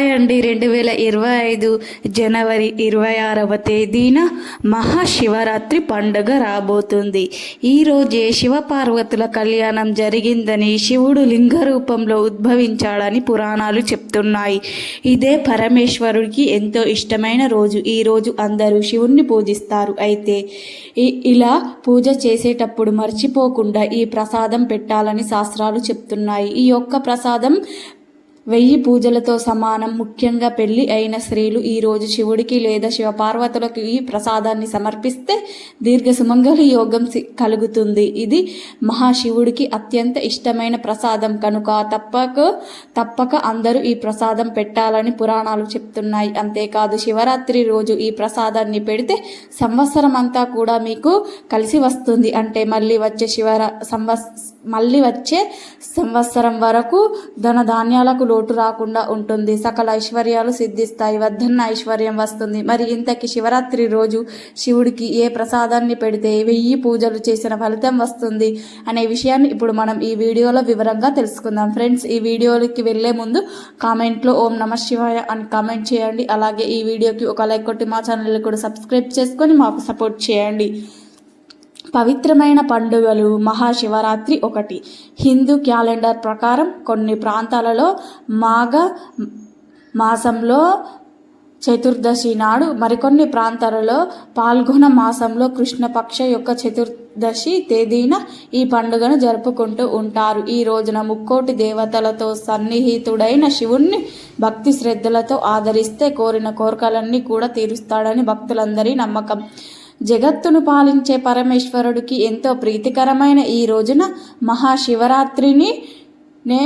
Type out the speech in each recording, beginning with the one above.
Hi అండి రెండు వేల ఇరవై ఐదు జనవరి ఇరవై ఆరవ తేదీన మహాశివరాత్రి పండుగ రాబోతుంది. ఈరోజే శివపార్వతుల కళ్యాణం జరిగిందని శివుడు లింగ రూపంలో ఉద్భవించాడని పురాణాలు చెప్తున్నాయి. ఇదే పరమేశ్వరుడికి ఎంతో ఇష్టమైన రోజు. ఈ రోజు అందరూ శివుణ్ణి పూజిస్తారు. అయితే ఇలా పూజ చేసేటప్పుడు మర్చిపోకుండా ఈ ప్రసాదం పెట్టాలని శాస్త్రాలు చెప్తున్నాయి. ఈ యొక్క ప్రసాదం వెయ్యి పూజలతో సమానం. ముఖ్యంగా పెళ్ళి అయిన స్త్రీలు ఈ రోజు శివుడికి లేదా శివపార్వతులకు ఈ ప్రసాదాన్ని సమర్పిస్తే దీర్ఘ సుమంగళి యోగం సి- కలుగుతుంది. ఇది మహాశివుడికి అత్యంత ఇష్టమైన ప్రసాదం. కనుక తప్పక తప్పక అందరూ ఈ ప్రసాదం పెట్టాలని పురాణాలు చెప్తున్నాయి. అంతేకాదు శివరాత్రి రోజు ఈ ప్రసాదాన్ని పెడితే సంవత్సరం అంతా కూడా మీకు కలిసి వస్తుంది. అంటే మళ్ళీ వచ్చే శివరా సంవత్స మళ్ళీ వచ్చే సంవత్సరం వరకు ధన ధాన్యాలకు లోటు రాకుండా ఉంటుంది. సకల ఐశ్వర్యాలు సిద్ధిస్తాయి. వద్దన్న ఐశ్వర్యం వస్తుంది. మరి ఇంతకి శివరాత్రి రోజు శివుడికి ఏ ప్రసాదాన్ని పెడితే వెయ్యి పూజలు చేసిన ఫలితం వస్తుంది అనే విషయాన్ని ఇప్పుడు మనం ఈ వీడియోలో వివరంగా తెలుసుకుందాం. ఫ్రెండ్స్ ఈ వీడియోకి వెళ్ళే ముందు కామెంట్లో ఓం నమ శివాయ అని కామెంట్ చేయండి. అలాగే ఈ వీడియోకి ఒక లైక్ కొట్టి మా ఛానల్ కూడా సబ్స్క్రైబ్ చేసుకొని మాకు సపోర్ట్ చేయండి. పవిత్రమైన పండుగలు మహాశివరాత్రి ఒకటి. హిందూ క్యాలెండర్ ప్రకారం కొన్ని ప్రాంతాలలో మాఘ మాసంలో చతుర్దశి నాడు మరికొన్ని ప్రాంతాలలో పాల్గొన మాసంలో కృష్ణపక్ష యొక్క చతుర్దశి తేదీన ఈ పండుగను జరుపుకుంటూ ఉంటారు. ఈ రోజున ముక్కోటి దేవతలతో సన్నిహితుడైన శివుణ్ణి భక్తి శ్రద్ధలతో ఆదరిస్తే కోరిన కోరికలన్నీ కూడా తీరుస్తాడని భక్తులందరి నమ్మకం. జగత్తును పాలించే పరమేశ్వరుడికి ఎంతో ప్రీతికరమైన ఈ రోజున మహాశివరాత్రిని నే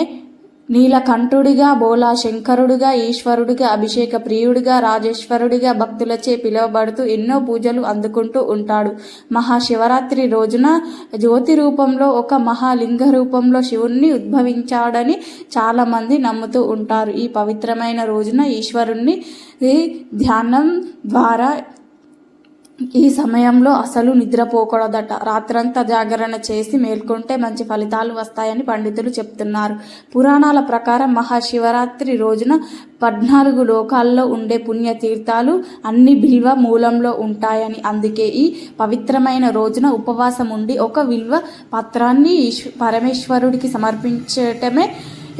నీలకంఠుడిగా బోలా శంకరుడిగా ఈశ్వరుడిగా అభిషేక ప్రియుడిగా రాజేశ్వరుడిగా భక్తులచే పిలువబడుతూ ఎన్నో పూజలు అందుకుంటూ ఉంటాడు. మహాశివరాత్రి రోజున జ్యోతి రూపంలో ఒక మహాలింగ రూపంలో శివుణ్ణి ఉద్భవించాడని చాలామంది నమ్ముతూ ఉంటారు. ఈ పవిత్రమైన రోజున ఈశ్వరుణ్ణి ధ్యానం ద్వారా ఈ సమయంలో అసలు నిద్రపోకూడదట. రాత్రంతా జాగరణ చేసి మేల్కొంటే మంచి ఫలితాలు వస్తాయని పండితులు చెప్తున్నారు. పురాణాల ప్రకారం మహాశివరాత్రి రోజున పద్నాలుగు లోకాల్లో ఉండే పుణ్యతీర్థాలు అన్ని బిల్వ మూలంలో ఉంటాయని. అందుకే ఈ పవిత్రమైన రోజున ఉపవాసం ఉండి ఒక విల్వ పత్రాన్ని ఈశ్వ పరమేశ్వరుడికి సమర్పించటమే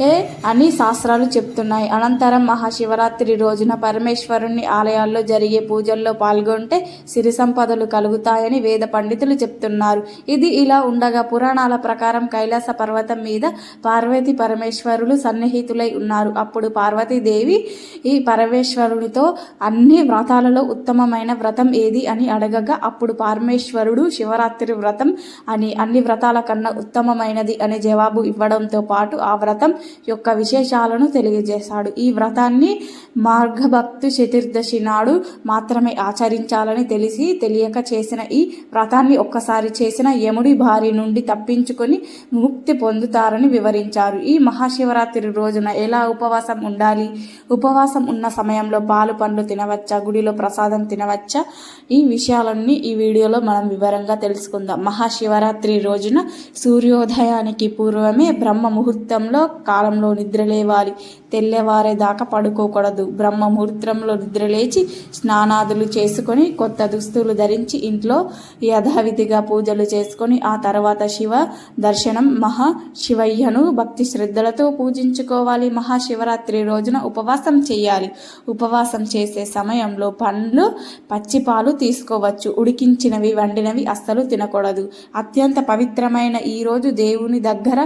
ఏ? అని శాస్త్రాలు చెప్తున్నాయి. అనంతరం మహాశివరాత్రి రోజున పరమేశ్వరుని ఆలయాల్లో జరిగే పూజల్లో పాల్గొంటే సిరి సంపదలు కలుగుతాయని వేద పండితులు చెప్తున్నారు. ఇది ఇలా ఉండగా పురాణాల ప్రకారం కైలాస పర్వతం మీద పార్వతి పరమేశ్వరులు సన్నిహితులై ఉన్నారు. అప్పుడు పార్వతీదేవి ఈ పరమేశ్వరునితో అన్ని వ్రతాలలో ఉత్తమమైన వ్రతం ఏది అని అడగగా అప్పుడు పరమేశ్వరుడు శివరాత్రి వ్రతం అని అన్ని వ్రతాల కన్నా ఉత్తమమైనది అనే జవాబు ఇవ్వడంతో పాటు ఆ వ్రతం యొక్క విశేషాలను తెలియజేశాడు. ఈ వ్రతాన్ని మార్గభక్తు చతుర్దశి నాడు మాత్రమే ఆచరించాలని తెలిసి తెలియక చేసిన ఈ వ్రతాన్ని ఒక్కసారి చేసిన యముడి భారి నుండి తప్పించుకొని ముక్తి పొందుతారని వివరించారు. ఈ మహాశివరాత్రి రోజున ఎలా ఉపవాసం ఉండాలి? ఉపవాసం ఉన్న సమయంలో పాలు పండ్లు తినవచ్చా? గుడిలో ప్రసాదం తినవచ్చా? ఈ విషయాలన్నీ ఈ వీడియోలో మనం వివరంగా తెలుసుకుందాం. మహాశివరాత్రి రోజున సూర్యోదయానికి పూర్వమే బ్రహ్మ ముహూర్తంలో కాలంలో నిద్రలేవాలి. తెల్లవారేదాకా పడుకోకూడదు. బ్రహ్మ ముహూర్తంలో నిద్రలేచి స్నానాదులు చేసుకొని కొత్త దుస్తులు ధరించి ఇంట్లో యథావిధిగా పూజలు చేసుకొని ఆ తర్వాత శివ దర్శనం మహా శివయ్యను భక్తి శ్రద్ధలతో పూజించుకోవాలి. మహాశివరాత్రి రోజున ఉపవాసం చేయాలి. ఉపవాసం చేసే సమయంలో పండ్లు పచ్చిపాలు తీసుకోవచ్చు. ఉడికించినవి వండినవి అస్సలు తినకూడదు. అత్యంత పవిత్రమైన ఈ రోజు దేవుని దగ్గర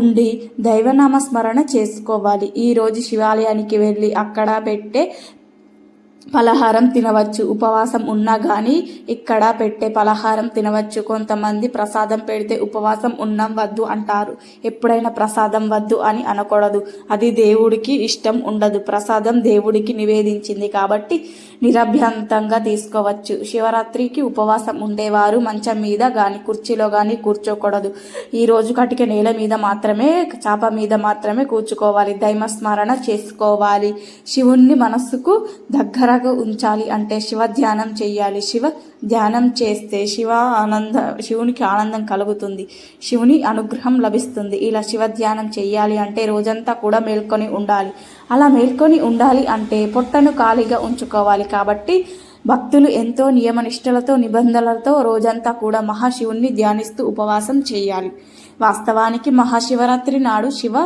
ఉండి దైవన నామస్మరణ చేసుకోవాలి. ఈరోజు శివాలయానికి వెళ్ళి అక్కడ పెట్టే పలహారం తినవచ్చు. ఉపవాసం ఉన్నా కానీ ఇక్కడ పెట్టే పలహారం తినవచ్చు. కొంతమంది ప్రసాదం పెడితే ఉపవాసం ఉన్నాం వద్దు అంటారు. ఎప్పుడైనా ప్రసాదం వద్దు అని అనకూడదు. అది దేవుడికి ఇష్టం ఉండదు. ప్రసాదం దేవుడికి నివేదించింది కాబట్టి నిరభ్యంతంగా తీసుకోవచ్చు. శివరాత్రికి ఉపవాసం ఉండేవారు మంచం మీద కానీ కుర్చీలో కానీ కూర్చోకూడదు. ఈ రోజు కటిక నేల మీద మాత్రమే చాప మీద మాత్రమే కూర్చుకోవాలి. దైవ స్మరణ చేసుకోవాలి. శివుణ్ణి మనస్సుకు దగ్గర నిబ్బరగా ఉంచాలి అంటే శివ ధ్యానం చేయాలి. శివ ధ్యానం చేస్తే శివ ఆనంద శివునికి ఆనందం కలుగుతుంది. శివుని అనుగ్రహం లభిస్తుంది. ఇలా శివ ధ్యానం చేయాలి అంటే రోజంతా కూడా మేల్కొని ఉండాలి. అలా మేల్కొని ఉండాలి అంటే పొట్టను ఖాళీగా ఉంచుకోవాలి కాబట్టి భక్తులు ఎంతో నియమనిష్టలతో నిబంధనలతో రోజంతా కూడా మహాశివుణ్ణి ధ్యానిస్తూ ఉపవాసం చేయాలి. వాస్తవానికి మహాశివరాత్రి నాడు శివ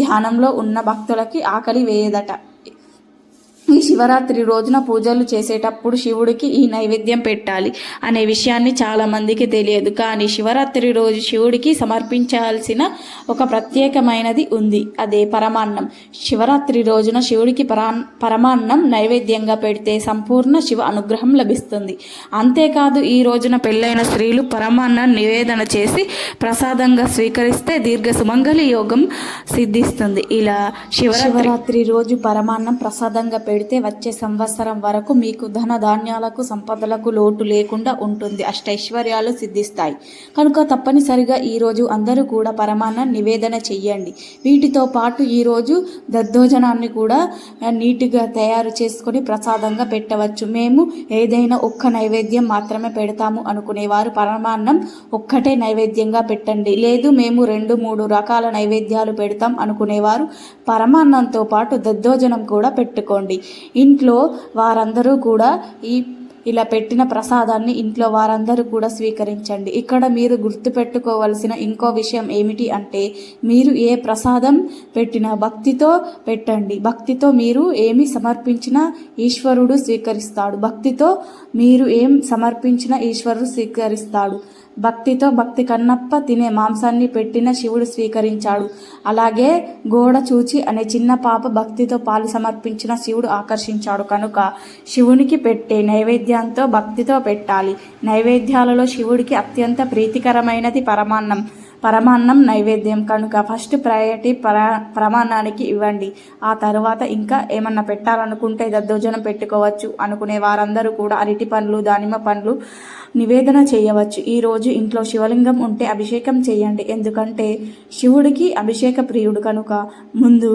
ధ్యానంలో ఉన్న భక్తులకి ఆకలి వేయదట. ఈ శివరాత్రి రోజున పూజలు చేసేటప్పుడు శివుడికి ఈ నైవేద్యం పెట్టాలి అనే విషయాన్ని చాలా మందికి తెలియదు. కానీ శివరాత్రి రోజు శివుడికి సమర్పించాల్సిన ఒక ప్రత్యేకమైనది ఉంది. అదే పరమాన్నం. శివరాత్రి రోజున శివుడికి పరా పరమాన్నం నైవేద్యంగా పెడితే సంపూర్ణ శివ అనుగ్రహం లభిస్తుంది. అంతేకాదు ఈ రోజున పెళ్ళైన స్త్రీలు పరమాన్నం నివేదన చేసి ప్రసాదంగా స్వీకరిస్తే దీర్ఘ సుమంగళి యోగం సిద్ధిస్తుంది. ఇలా శివరాత్రి రోజు పరమాన్నం ప్రసాదంగా పెడితే వచ్చే సంవత్సరం వరకు మీకు ధన ధాన్యాలకు సంపదలకు లోటు లేకుండా ఉంటుంది. అష్టైశ్వర్యాలు సిద్ధిస్తాయి. కనుక తప్పనిసరిగా ఈరోజు అందరూ కూడా పరమాన్నం నివేదన చెయ్యండి. వీటితో పాటు ఈరోజు దద్దోజనాన్ని కూడా నీట్గా తయారు చేసుకొని ప్రసాదంగా పెట్టవచ్చు. మేము ఏదైనా ఒక్క నైవేద్యం మాత్రమే పెడతాము అనుకునేవారు. పరమాన్నం ఒక్కటే నైవేద్యంగా పెట్టండి. లేదు మేము రెండు మూడు రకాల నైవేద్యాలు పెడతాం అనుకునేవారు. పరమాన్నంతో పాటు దద్దోజనం కూడా పెట్టుకోండి. ఇంట్లో వారందరూ కూడా ఈ ఇలా పెట్టిన ప్రసాదాన్ని ఇంట్లో వారందరూ కూడా స్వీకరించండి. ఇక్కడ మీరు గుర్తుపెట్టుకోవలసిన ఇంకో విషయం ఏమిటి అంటే మీరు ఏ ప్రసాదం పెట్టినా భక్తితో పెట్టండి. భక్తితో మీరు ఏమి సమర్పించినా ఈశ్వరుడు స్వీకరిస్తాడు. భక్తితో మీరు ఏం సమర్పించినా ఈశ్వరుడు స్వీకరిస్తాడు. భక్తితో భక్తి కన్నప్ప తినే మాంసాన్ని పెట్టిన శివుడు స్వీకరించాడు. అలాగే గోడ చూచి అనే చిన్న పాప భక్తితో పాలు సమర్పించిన శివుడు ఆకర్షించాడు. కనుక శివునికి పెట్టే నైవేద్యంతో భక్తితో పెట్టాలి. నైవేద్యాలలో శివుడికి అత్యంత ప్రీతికరమైనది పరమాన్నం. పరమాన్నం నైవేద్యం. కనుక ఫస్ట్ ప్రయారిటీ పర ప్రమాణానికి ఇవ్వండి. ఆ తర్వాత ఇంకా ఏమన్నా పెట్టాలనుకుంటే దద్దోజనం పెట్టుకోవచ్చు అనుకునే వారందరూ కూడా అరటి పండ్లు దానిమ్మ పండ్లు నివేదన చేయవచ్చు. ఈరోజు ఇంట్లో శివలింగం ఉంటే అభిషేకం చేయండి. ఎందుకంటే శివుడికి అభిషేక ప్రియుడు కనుక ముందు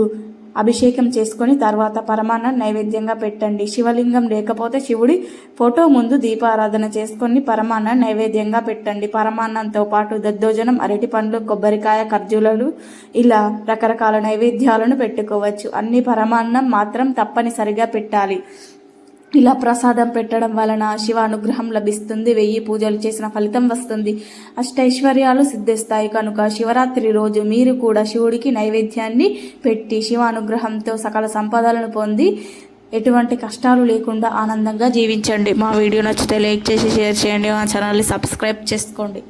అభిషేకం చేసుకొని తర్వాత పరమాన్నం నైవేద్యంగా పెట్టండి. శివలింగం లేకపోతే శివుడి ఫోటో ముందు దీపారాధన చేసుకొని పరమాన్నం నైవేద్యంగా పెట్టండి. పరమాన్నంతో పాటు దద్దోజనం అరటి పండ్లు కొబ్బరికాయ ఖర్జూరాలు ఇలా రకరకాల నైవేద్యాలను పెట్టుకోవచ్చు. అన్ని పరమాన్నం మాత్రం తప్పనిసరిగా పెట్టాలి. ఇలా ప్రసాదం పెట్టడం వలన శివ అనుగ్రహం లభిస్తుంది వెయ్యి పూజలు చేసిన ఫలితం వస్తుంది. అష్టైశ్వర్యాలు సిద్ధిస్తాయి కనుక శివరాత్రి రోజు మీరు కూడా శివుడికి నైవేద్యాన్ని పెట్టి శివ అనుగ్రహంతో సకల సంపదలను పొంది ఎటువంటి కష్టాలు లేకుండా ఆనందంగా జీవించండి. మా వీడియో నచ్చితే లైక్ చేసి షేర్ చేయండి. మా ఛానల్ని సబ్స్క్రైబ్ చేసుకోండి.